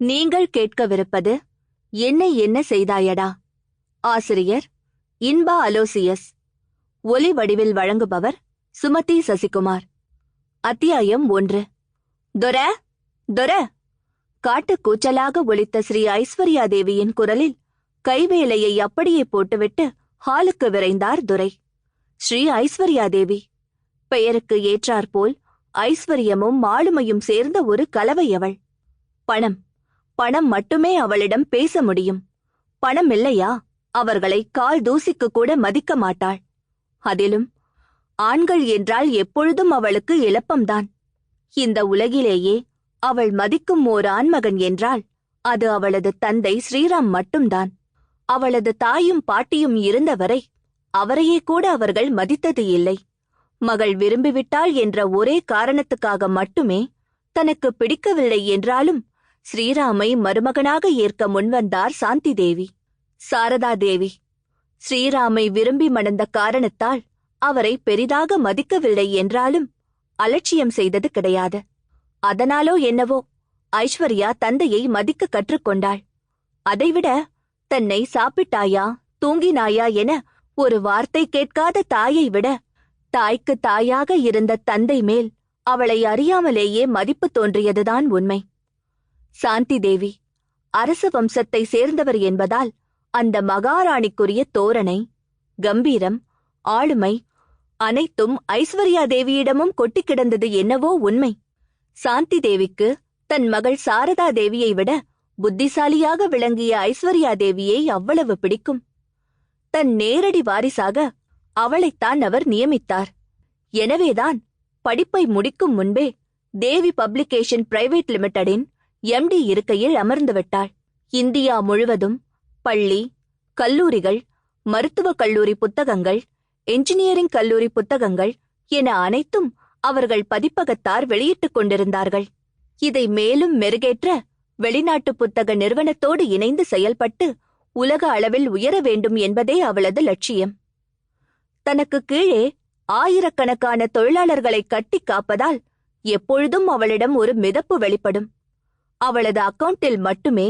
நீங்கள் கேட்கவிருப்பது என்ன என்ன செய்தாயடா? ஆசிரியர் இன்பா அலோசியஸ் ஒலி வடிவில் வழங்குபவர் சுமதி சசிகுமார். அத்தியாயம் ஒன்று. தொர தொர! காட்டு கூச்சலாக ஒழித்த ஸ்ரீ ஐஸ்வர்யா தேவியின் குரலில் கைவேலையை அப்படியே போட்டுவிட்டு ஹாலுக்கு விரைந்தார் துரை. ஸ்ரீ ஐஸ்வர்யா தேவி பெயருக்கு ஏற்றாற்போல் ஐஸ்வர்யமும் ஆளுமையும் சேர்ந்த ஒரு கலவை அவள். பணம். பணம் மட்டுமே அவளிடம் பேச முடியும். பணம் இல்லையா? அவர்களை கால் தூசிக்கு கூட மதிக்க மாட்டாள். அதிலும் ஆண்கள் என்றால் எப்பொழுதும் அவளுக்கு இழப்பம்தான் இந்த உலகிலேயே அவள் மதிக்கும் ஓர் ஆண்மகன் என்றால் அது அவளது தந்தை ஸ்ரீராம் மட்டும்தான். அவளது தாயும் பாட்டியும் இருந்தவரை அவரையே கூட அவர்கள் மதித்தது இல்லை. மகள் விரும்பிவிட்டாள் என்ற ஒரே காரணத்துக்காக மட்டுமே தனக்கு பிடிக்கவில்லை என்றாலும் ஸ்ரீராமை மருமகனாக ஏற்க முன்வந்தார் சாந்தி தேவி சாரதா தேவி ஸ்ரீராமை விரும்பி மணந்த காரணத்தால் அவரை பெரிதாக மதிக்கவில்லை என்றாலும் அலட்சியம் செய்தது கிடையாது. அதனாலோ என்னவோ ஐஸ்வர்யா தந்தையை மதிக்க கற்றுக்கொண்டாள் அதைவிட தன்னை சாப்பிட்டாயா தூங்கினாயா என ஒரு வார்த்தை கேட்காத தாயை விட தாய்க்கு தாயாக இருந்த தந்தை மேல் அவளை அறியாமலேயே மதிப்பு தோன்றியதுதான் உண்மை. சாந்தி தேவி அரச வம்சத்தை சேர்ந்தவர் என்பதால் அந்த மகாராணிக்குரிய தோரணை கம்பீரம் ஆளுமை அனைத்தும் ஐஸ்வர்யா தேவியிடமும் கொட்டி கிடந்தது என்னவோ உண்மை. சாந்தி தேவிக்கு தன் மகள் சாரதா தேவியை விட புத்திசாலியாக விளங்கிய ஐஸ்வர்யா தேவியை அவ்வளவு பிடிக்கும். தன் நேரடி வாரிசாக அவளைத்தான் அவர் நியமித்தார். எனவேதான் படிப்பை முடிக்கும் முன்பே தேவி பப்ளிகேஷன் பிரைவேட் லிமிடெடின் எம்டி இருக்கையில் அமர்ந்து விட்டாள். இந்தியா முழுவதும் பள்ளி கல்லூரிகள் மருத்துவக் கல்லூரி புத்தகங்கள் என்ஜினியரிங் கல்லூரி புத்தகங்கள் என அனைத்தும் அவர்கள் பதிப்பகத்தார் வெளியிட்டுக் கொண்டிருந்தார்கள். இதை மேலும் மெருகேற்ற வெளிநாட்டு புத்தக நிறுவனத்தோடு இணைந்து செயல்பட்டு உலக அளவில் உயர வேண்டும் என்பதே அவளது லட்சியம். தனக்கு கீழே ஆயிரக்கணக்கான தொழிலாளர்களை கட்டிக் காப்பதால் எப்பொழுதும் அவளிடம் ஒரு மிதப்பு வெளிப்படும். அவளது அக்கவுண்டில் மட்டுமே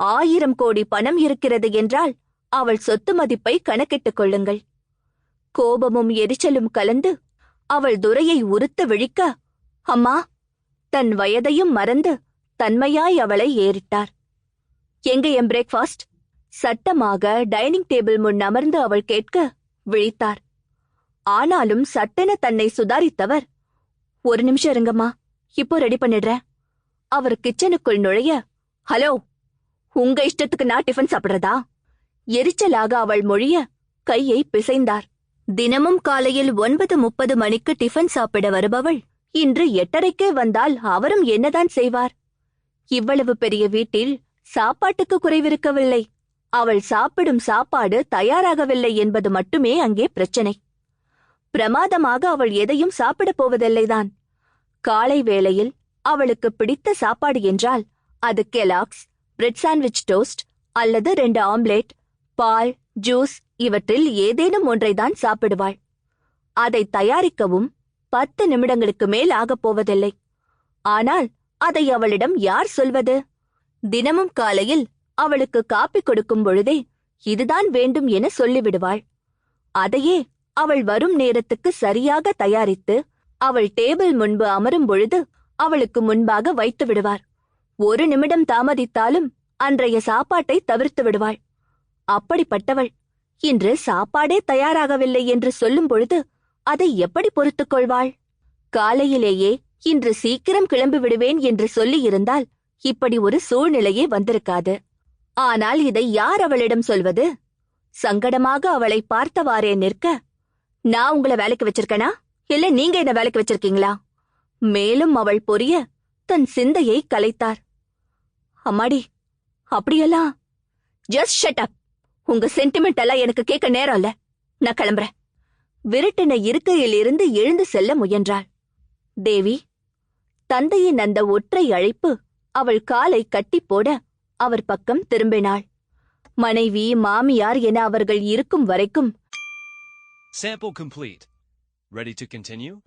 ஆயிரம் கோடி பணம் இருக்கிறது என்றால் அவள் சொத்து மதிப்பை கணக்கிட்டுக் கொள்ளுங்கள். கோபமும் எரிச்சலும் கலந்து அவள் துரையை உறுத்து விழிக்க அம்மா தன் வயதையும் மறந்து தன்மையாய் அவளை ஏறிட்டார். எங்க என் பிரேக்ஃபாஸ்ட் சட்டமாக டைனிங் டேபிள் முன் அமர்ந்து அவள் கேட்க விழித்தார். ஆனாலும் சட்டென தன்னை சுதாரித்தவர் ஒரு நிமிஷம் இருங்கம்மா இப்போ ரெடி பண்ணிடுறேன். அவர் கிச்சனுக்குள் நுழைய ஹலோ உங்க இஷ்டத்துக்கு நான் டிஃபன் சாப்பிடுறதா? எரிச்சலாக அவள் மொழிய கையை பிசைந்தார். தினமும் காலையில் ஒன்பது முப்பது மணிக்கு டிஃபன் சாப்பிட வருபவள் இன்று எட்டரைக்கே வந்தால் அவரும் என்னதான் செய்வார்? இவ்வளவு பெரிய வீட்டில் சாப்பாட்டுக்கு குறைவிருக்கவில்லை. அவள் சாப்பிடும் சாப்பாடு தயாராகவில்லை என்பது மட்டுமே அங்கே பிரச்சனை. பிரமாதமாக அவள் எதையும் சாப்பிடப் போவதில்லைதான். காலை வேளையில் அவளுக்கு பிடித்த சாப்பாடு என்றால் அது கெலாக்ஸ் பிரெட் சாண்ட்விச் டோஸ்ட் அல்லது ரெண்டு ஆம்லேட் பால் ஜூஸ் இவற்றில் ஏதேனும் ஒன்றைதான் சாப்பிடுவாள். அதை தயாரிக்கவும் பத்து நிமிடங்களுக்கு மேல் ஆகப் போவதில்லை. ஆனால் அதை அவளிடம் யார் சொல்வது? தினமும் காலையில் அவளுக்கு காப்பி கொடுக்கும் பொழுதே இதுதான் வேண்டும் என சொல்லிவிடுவாள். அதையே அவள் வரும் நேரத்துக்கு சரியாக தயாரித்து அவள் டேபிள் முன்பு அமரும் பொழுது அவளுக்கு முன்பாக வைத்து விடுவார். ஒரு நிமிடம் தாமதித்தாலும் அன்றைய சாப்பாட்டை தவிர்த்து விடுவாள். அப்படிப்பட்டவள். இன்று சாப்பாடே தயாராகவில்லை என்று சொல்லும் பொழுது அதை எப்படி பொறுத்துக் கொள்வாள்? காலையிலேயே இன்று சீக்கிரம் கிளம்பி விடுவேன் என்று சொல்லியிருந்தால் இப்படி ஒரு சூழ்நிலையே வந்திருக்காது. ஆனால் இதை யார் அவளிடம் சொல்வது? சங்கடமாக அவளை பார்த்தவாறே நிற்க நான் உங்கள வேலைக்கு வச்சிருக்கேனா? இல்ல நீங்க என்ன வேலைக்கு வச்சிருக்கீங்களா? மேலும் அவள் பொரிய தன் சிந்தையை கலைத்தார். அம்மாடி அப்படியெல்லாம் ஜஸ்ட் ஷட் அப் உங்க சென்டிமெண்ட் எல்லாம் எனக்கு கேட்க நேரம் இல்ல. நான் கிளம்புறேன். விரட்டின இருக்கையில் இருந்து எழுந்து செல்ல முயன்றாள். தேவி தந்தையின் அந்த ஒற்றை அழைப்பு அவள் காலை கட்டிப் போட அவர் பக்கம் திரும்பினாள். மனைவி மாமியார் என அவர்கள் இருக்கும் வரைக்கும் Sample complete. Ready to continue?